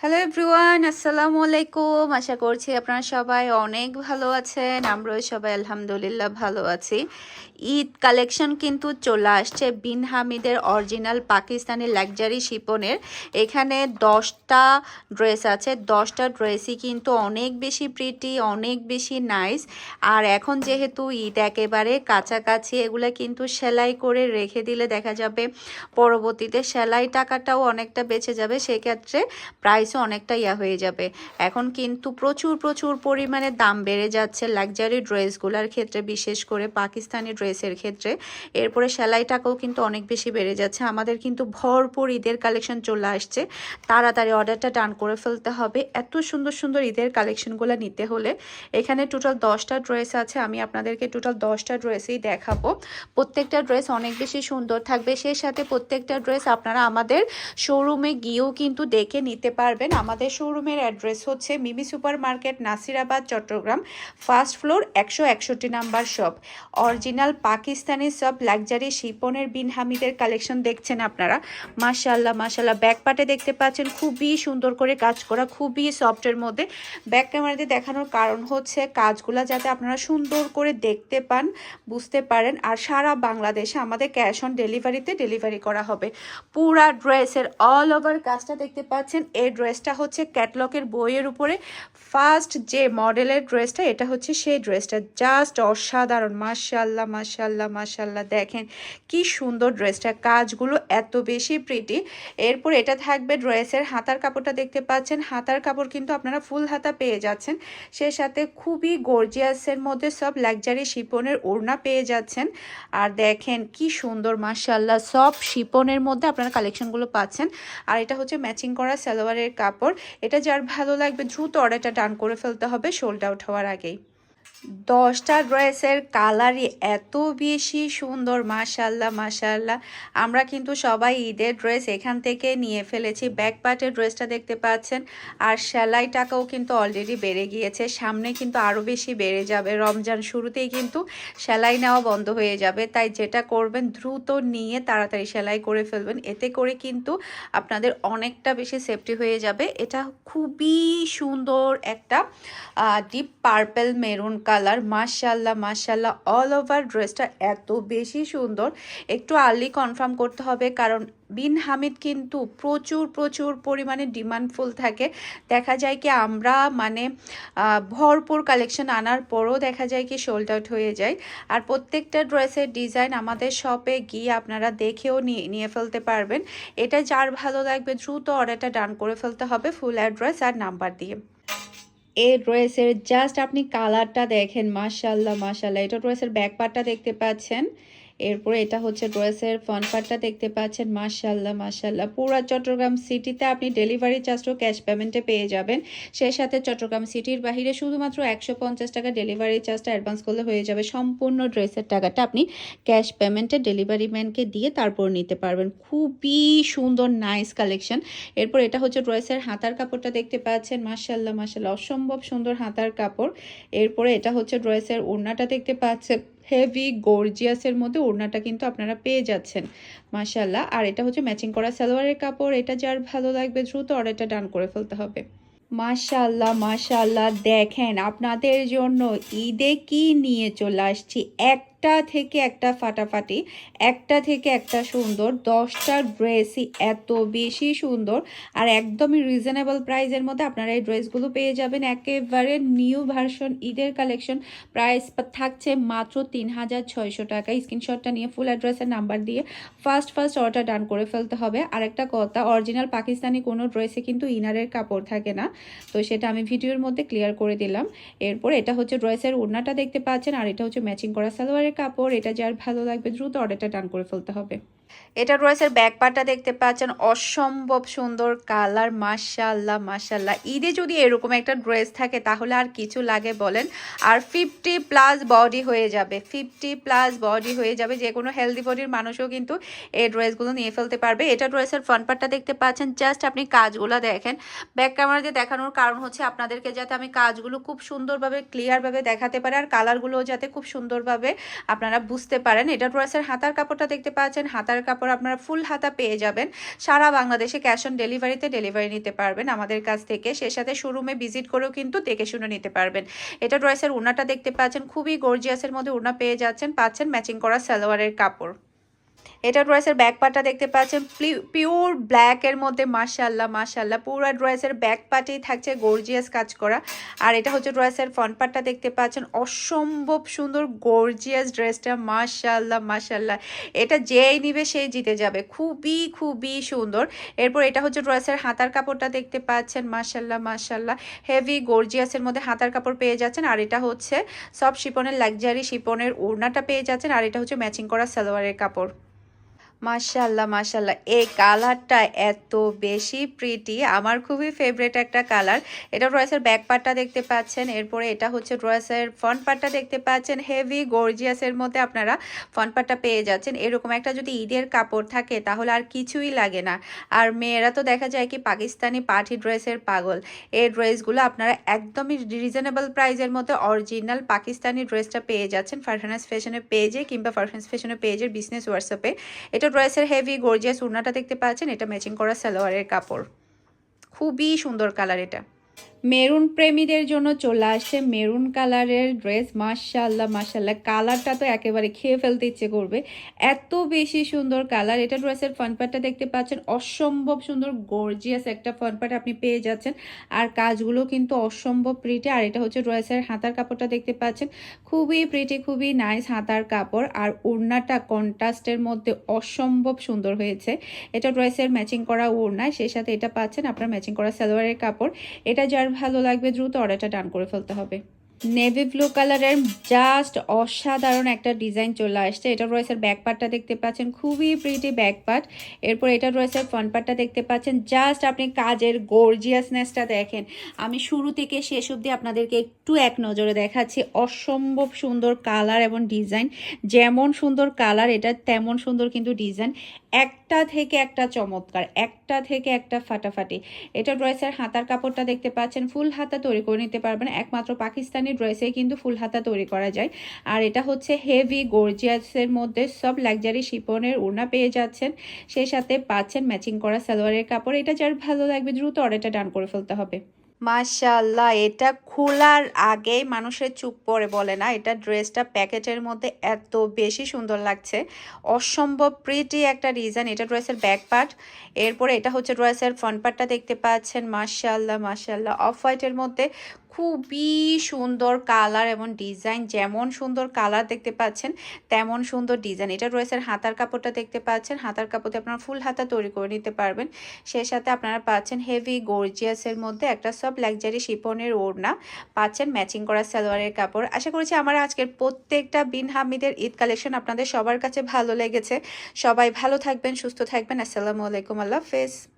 Hello everyone আসসালামু আলাইকুম আশা করছি আপনারা সবাই অনেক ভালো আছেন। আমরাও সবাই আলহামদুলিল্লাহ ভালো আছি। ঈদ কালেকশন কিন্তু চলে আসছে বিন হামিদের অরিজিনাল পাকিস্তানি লাক্সারি শিপনের। এখানে দশটা ড্রেস আছে। দশটা ড্রেসই কিন্তু অনেক বেশি প্রিটি অনেক বেশি নাইস আর এখন যেহেতু ঈদ একেবারে কাছাকাছি, এগুলো কিন্তু সেলাই করে রেখে দিলে দেখা যাবে পরবর্তীতে সেলাই টাকাটাও অনেকটা বেঁচে যাবে। সেক্ষেত্রে প্রাইসও অনেকটা ইয়া হয়ে যাবে। এখন কিন্তু প্রচুর প্রচুর পরিমাণে দাম বেড়ে যাচ্ছে লাক্সারি ড্রেসগুলোর ক্ষেত্রে, বিশেষ করে পাকিস্তানি ড্রেসের ক্ষেত্রে। এরপরে সেলাই টাকাও কিন্তু অনেক বেশি বেড়ে যাচ্ছে। আমাদের কিন্তু ভরপুর ঈদের কালেকশন চলে আসছে। তাড়াতাড়ি অর্ডারটা ডান করে ফেলতে হবে। এত সুন্দর সুন্দর ঈদের কালেকশনগুলো নিতে হলে এখানে টোটাল দশটা ড্রেস আছে। আমি আপনাদেরকে টোটাল দশটা ড্রেসই দেখাবো। প্রত্যেকটা ড্রেস অনেক বেশি সুন্দর থাকবে। সেই সাথে প্রত্যেকটা ড্রেস আপনারা আমাদের শোরুমে গিয়েও কিন্তু দেখে নিতে পারবেন। আমাদের শোরুমের অ্যাড্রেস হচ্ছে Mimi super market Nasirabad, Chattogram, first floor, একশো একষট্টি নাম্বার শপ। অরিজিনাল পাকিস্তানি সব লাক্সারি শিপনের বিন হামিদের কালেকশন দেখছেন আপনারা। মাশাল্লাহ মাশাল্লাহ ব্যাক পার্টে দেখতে পাচ্ছেন খুবই সুন্দর করে কাজ করা, খুবই সফটের মধ্যে। ব্যাক ক্যামেরাতে দেখানোর কারণ হচ্ছে কাজগুলো যাতে আপনারা সুন্দর করে দেখতে পান, বুঝতে পারেন। আর সারা বাংলাদেশে আমাদের ক্যাশ অন ডেলিভারিতে ডেলিভারি করা হবে। পুরা ড্রেসের অল ওভার কাজটা দেখতে পাচ্ছেন। এই ড্রেসটা হচ্ছে ক্যাটলকের বইয়ের উপরে। ফার্স্ট যে মডেলের ড্রেসটা, এটা হচ্ছে সেই ড্রেসটা। জাস্ট অসাধারণ। মাশাল্লাহ মাশাল্লাহ মাশাল্লাহ দেখেন কি সুন্দর ড্রেসটা। কাজগুলো এত বেশি প্রিটি এরপর এটা থাকবে ড্রেসের হাতার কাপড়টা দেখতে পাচ্ছেন। হাতার কাপড় কিন্তু আপনারা ফুল হাতা পেয়ে যাচ্ছেন। সে সাথে খুবই গর্জিয়াসের মধ্যে সব লাক্সারি শিপনের ওড়না পেয়ে যাচ্ছেন। আর দেখেন কি সুন্দর মাশাল্লাহ সব শিপনের মধ্যে আপনারা কালেকশনগুলো পাচ্ছেন। আর এটা হচ্ছে ম্যাচিং করা সালোয়ারের কাপড়। এটা যার ভালো লাগবে, দ্রুত অর্ডারটা ডান করে ফেলতে হবে সোল্ড আউট হওয়ার আগেই। দশটা ড্রেসের কালারই এত বেশি সুন্দর মাশাল্লাহ মাশাল্লাহ আমরা কিন্তু সবাই ঈদের ড্রেস এখান থেকে নিয়ে ফেলেছি। ব্যাক পার্টের ড্রেসটা দেখতে পাচ্ছেন। আর সেলাই টাকাও কিন্তু অলরেডি বেড়ে গিয়েছে। সামনে কিন্তু আরও বেশি বেড়ে যাবে। রমজান শুরুতেই কিন্তু সেলাই নেওয়া বন্ধ হয়ে যাবে। তাই যেটা করবেন, দ্রুত নিয়ে তাড়াতাড়ি সেলাই করে ফেলবেন। এতে করে কিন্তু আপনাদের অনেকটা বেশি সেফটি হয়ে যাবে। এটা খুবই সুন্দর একটা ডিপ পার্পেল মেরুন কালার মাশাল্লাহ মাশাল্লাহ অল ওভার ড্রেসটা এত বেশি সুন্দর। একটু আর্লি কনফার্ম করতে হবে, কারণ বিন হামিদ কিন্তু প্রচুর প্রচুর পরিমাণে ডিমান্ডফুল থাকে। দেখা যায় কি আমরা মানে ভরপুর কালেকশন আনার পরও দেখা যায় কি সোল্ড আউট হয়ে যায়। আর প্রত্যেকটা ড্রেসের ডিজাইন আমাদের শপে গিয়ে আপনারা দেখেও নিয়ে নিয়ে ফেলতে পারবেন। এটা যার ভালো লাগবে দ্রুত অর্ডারটা ডান করে ফেলতে হবে ফুল অ্যাড্রেস আর নাম্বার দিয়ে। এই ড্রেসের জাস্ট আপনি কালারটা দেখেন মাসাল্লাহ মাসাল্লাহ এটা ড্রেসের ব্যাক পার্টটা দেখতে পাচ্ছেন। এরপরে এটা হচ্ছে ড্রেসের ফ্রন্ট পার্টটা দেখতে পাচ্ছেন মাশাল্লাহ মাশাল্লাহ পুরো চট্টগ্রাম সিটিতে আপনি ডেলিভারি চার্জও ক্যাশ পেমেন্টে পেয়ে যাবেন। সেই সাথে চট্টগ্রাম সিটির বাহিরে শুধুমাত্র একশো পঞ্চাশ টাকা ডেলিভারি চার্জটা অ্যাডভান্স করলে হয়ে যাবে। সম্পূর্ণ ড্রেসের টাকাটা আপনি ক্যাশ পেমেন্টে ডেলিভারি ম্যানকে দিয়ে তারপর নিতে পারবেন। খুবই সুন্দর, নাইস কালেকশন। এরপর এটা হচ্ছে ড্রেসের হাতার কাপড়টা দেখতে পাচ্ছেন মাশাল্লাহ মাশাল্লাহ অসম্ভব সুন্দর হাতার কাপড়। এরপরে এটা হচ্ছে ড্রেসের ওড়নাটা দেখতে পাচ্ছেন। হেভি গর্জিয়াসের মধ্যে ওড়নাটা কিন্তু আপনারা পেয়ে যাচ্ছেন। মাশাল্লাহ আর এটা হচ্ছে ম্যাচিং করা সালোয়ারের কাপড়। এটা যার ভালো লাগবে দ্রুত অর্ডারটা ডান করে ফেলতে হবে। মাশাল্লাহ মাশাল্লাহ দেখেন, আপনাদের জন্য ঈদে কি নিয়ে চলে আসছি? একটা থেকে একটা ফাটাফাটি, একটা থেকে একটা সুন্দর, দশটা ড্রেসই এত বেশি সুন্দর। আর একদমই রিজনেবল প্রাইসের মধ্যে আপনারা এই ড্রেসগুলো পেয়ে যাবেন। একেবারে নিউ ভার্সন ঈদের কালেকশন প্রাইস থাকছে মাত্র তিন হাজার ছয়শো টাকা। স্ক্রিনশটটা নিয়ে ফুল অ্যাড্রেসের নাম্বার দিয়ে ফার্স্ট ফার্স্ট অর্ডার ডান করে ফেলতে হবে। আরেকটা কথা অরিজিনাল পাকিস্তানি কোনো ড্রেসে কিন্তু ইনারের কাপড় থাকে না। তো সেটা আমি ভিডিওর মধ্যে ক্লিয়ার করে দিলাম। এরপর এটা হচ্ছে ড্রেসের ওড়নাটা দেখতে পাচ্ছেন, আর এটা হচ্ছে ম্যাচিং করা সালোয়ারের কাপড় এটা যার ভালো লাগবে দ্রুত অর্ডারটা ডান করে ফেলতে হবে। এটা ড্রেসের ব্যাক পার্টটা দেখতে পাচ্ছেন, অসম্ভব সুন্দর কালার মাশাল্লাহ মাশাল্লাহ ঈদে যদি এরকম একটা ড্রেস থাকে, তাহলে আর কিছু লাগে বলেন, আর ফিফটি প্লাস বডি হয়ে যাবে ফিফটি প্লাস বডি হয়ে যাবে। যে কোনো হেলদি বডির মানুষও কিন্তু এই ড্রেসগুলো নিয়ে ফেলতে পারবে। এটা ড্রেসের ফ্রন্ট পার্টটা দেখতে পাচ্ছেন জাস্ট আপনি কাজগুলো দেখেন। ব্যাক ক্যামেরা দিয়ে দেখানোর কারণ হচ্ছে আপনাদেরকে যাতে আমি কাজগুলো খুব সুন্দরভাবে ক্লিয়ারভাবে দেখাতে পারি, আর কালারগুলোও যাতে খুব সুন্দরভাবে আপনারা বুঝতে পারেন। এটা ড্রেসের হাতার কাপড়টা দেখতে পাচ্ছেন, হাতার কাপড় আপনারা ফুল হাতা পেয়ে যাবেন। সারা বাংলাদেশে ক্যাশ অন ডেলিভারিতে ডেলিভারি নিতে পারবেন আমাদের কাছ থেকে। সে সাথে শোরুমে ভিজিট করেও কিন্তু দেখে শুনে নিতে পারবেন। এটা ড্রেসের উনাটা দেখতে পাচ্ছেন, খুবই গর্জিয়াসের মধ্যে উনা পেয়ে যাচ্ছেন, পাচ্ছেন ম্যাচিং করা সালোয়ারের কাপড়। এটা ড্রেসের ব্যাক পার্টটা দেখতে পাচ্ছেন। পিওর ব্ল্যাকের মধ্যে মাশাল্লাহ মাশাল্লাহ পুরো ড্রেসের ব্যাক পার্টেই থাকছে গর্জিয়াস কাজ করা। আর এটা হচ্ছে ড্রেসের ফ্রন্ট পার্টটা দেখতে পাচ্ছেন। অসম্ভব সুন্দর গর্জিয়াস ড্রেসটা মাশাল্লাহ মাশাল্লাহ এটা যেই নিবে সেই জিতে যাবে। খুবই খুবই সুন্দর। এরপর এটা হচ্ছে ড্রেসের হাতার কাপড়টা দেখতে পাচ্ছেন মাশাল্লাহ মাশাল্লাহ হেভি গর্জিয়াসের মধ্যে হাতার কাপড় পেয়ে যাচ্ছেন। আর এটা হচ্ছে সব শিপনের, লাক্সারি শিপনের ওড়নাটা পেয়ে যাচ্ছেন। আর এটা হচ্ছে ম্যাচিং করা সালোয়ারের কাপড়। মাশাল্লাহ মাশাল্লাহ এই কালারটা এত বেশি প্রিটি আমার খুবই ফেভারেট একটা কালার। এটা ড্রেসের ব্যাক পার্টটা দেখতে পাচ্ছেন, এরপরে এটা হচ্ছে ড্রেসের ফ্রন্ট পার্টটা দেখতে পাচ্ছেন। হেভি গর্জিয়াসের মধ্যে আপনারা ফ্রন্ট পার্টটা পেয়ে যাচ্ছেন। এরকম একটা যদি ঈদের কাপড় থাকে, তাহলে আর কিছুই লাগে না। আর মেয়েরা তো দেখা যায় কি, পাকিস্তানি পার্টি ড্রেসের পাগল। এই ড্রেসগুলো আপনারা একদমই রিজনেবল প্রাইসের মধ্যে অরিজিনাল পাকিস্তানি ড্রেসটা পেয়ে যাচ্ছেন। ফারহানাস ফ্যাশনের পেজে কিংবা ফারহানাস ফ্যাশনের পেজের বিজনেস হোয়াটসঅ্যাপে এটা ড্রেসের হেভি গর্জিয়াস উড়নাটা দেখতে পাচ্ছেন, এটা ম্যাচিং করা সালোয়ারের কাপড়। খুবই সুন্দর কালার এটা। মেরুন প্রেমীদের জন্য চলে আসছে মেরুন কালারের ড্রেস। মাশাল্লাহ মাশাল্লাহ কালারটা তো একেবারে খেয়ে ফেলতে ইচ্ছে করবে। এত বেশি সুন্দর কালার। এটা ড্রেসের ফ্রন্ট পার্টটা দেখতে পাচ্ছেন। অসম্ভব সুন্দর গর্জিয়াস একটা ফ্রন্ট পার্ট আপনি পেয়ে যাচ্ছেন। আর কাজগুলো কিন্তু অসম্ভব প্রিটি আর এটা হচ্ছে ড্রেসের হাতার কাপড়টা দেখতে পাচ্ছেন। খুবই প্রিটি খুবই নাইস হাতার কাপড়। আর ওড়নাটা কন্ট্রাস্টের মধ্যে অসম্ভব সুন্দর হয়েছে। এটা ড্রেসের ম্যাচিং করা ওড়না সেই সাথে এটা পাচ্ছেন আপনার ম্যাচিং করা সালোয়ারের কাপড়। এটা যার ভালো লাগবে দ্রুত অর্ডারটা ডান করে ফেলতে হবে। নেভি ব্লু কালারের জাস্ট অসাধারণ একটা ডিজাইন চলে আসছে। এটা রয়েছে ব্যাক পার্টটা দেখতে পাচ্ছেন, খুবই প্রিটি ব্যাক পার্ট এরপর এটা রয়েছে ফ্রন্ট পার্টটা দেখতে পাচ্ছেন, জাস্ট আপনি কাজের গর্জিয়াসনেসটা দেখেন। আমি শুরু থেকে শেষ অবধি আপনাদেরকে একটু এক নজরে দেখাচ্ছি, অসম্ভব সুন্দর কালার এবং ডিজাইন। যেমন সুন্দর কালার, এটা তেমন সুন্দর কিন্তু ডিজাইন। একটা থেকে একটা চমৎকার, একটা থেকে একটা ফাটাফাটি। এটা ড্রেসের হাতার কাপড়টা দেখতে পাচ্ছেন, ফুল হাতা তৈরি করে নিতে পারবেন। একমাত্র পাকিস্তানি ড্রেসে কিন্তু ফুল হাতা তৈরি করা যায়। আর এটা হচ্ছে হেভি গর্জিয়াসের মধ্যে সব লাক্সারি শিপনের ওড়না পেয়ে যাচ্ছেন। সেই সাথে পাচ্ছেন ম্যাচিং করা সালোয়ারের কাপড়। এটা যার ভালো লাগবে, দ্রুত অর্ডারটা ডান করে ফেলতে হবে। মাশাল্লাহ এটা খোলার আগেই মানুষের চুপ পড়ে বলে না। এটা ড্রেসটা প্যাকেটের মধ্যে এত বেশি সুন্দর লাগছে। অসম্ভব প্রিটি একটা ডিজাইন এটা ড্রেসের ব্যাক পার্ট এরপরে এটা হচ্ছে ড্রেসের ফ্রন্ট পার্টটা দেখতে পাচ্ছেন। মাশাল্লাহ মাশাল্লাহ অফ হোয়াইটের মধ্যে খুবই সুন্দর কালার এবং ডিজাইন যেমন সুন্দর কালার দেখতে পাচ্ছেন, তেমন সুন্দর ডিজাইন এটা রয়েছে হাতার কাপড়টা দেখতে পাচ্ছেন, হাতার কাপড়তে আপনারা ফুল হাতা তৈরি করে নিতে পারবেন। সেই সাথে আপনারা পাচ্ছেন হেভি গর্জিয়াসের মধ্যে একটা সব লাক্সারি শিপনের ওড়না, পাচ্ছেন ম্যাচিং করা সালোয়ারের কাপড়। আশা করছি আমার আজকের প্রত্যেকটা বিন হামিদের ঈদ কালেকশন আপনাদের সবার কাছে ভালো লেগেছে। সবাই ভালো থাকবেন, সুস্থ থাকবেন। আসসালামু আলাইকুম, আল্লাহ হাফেজ।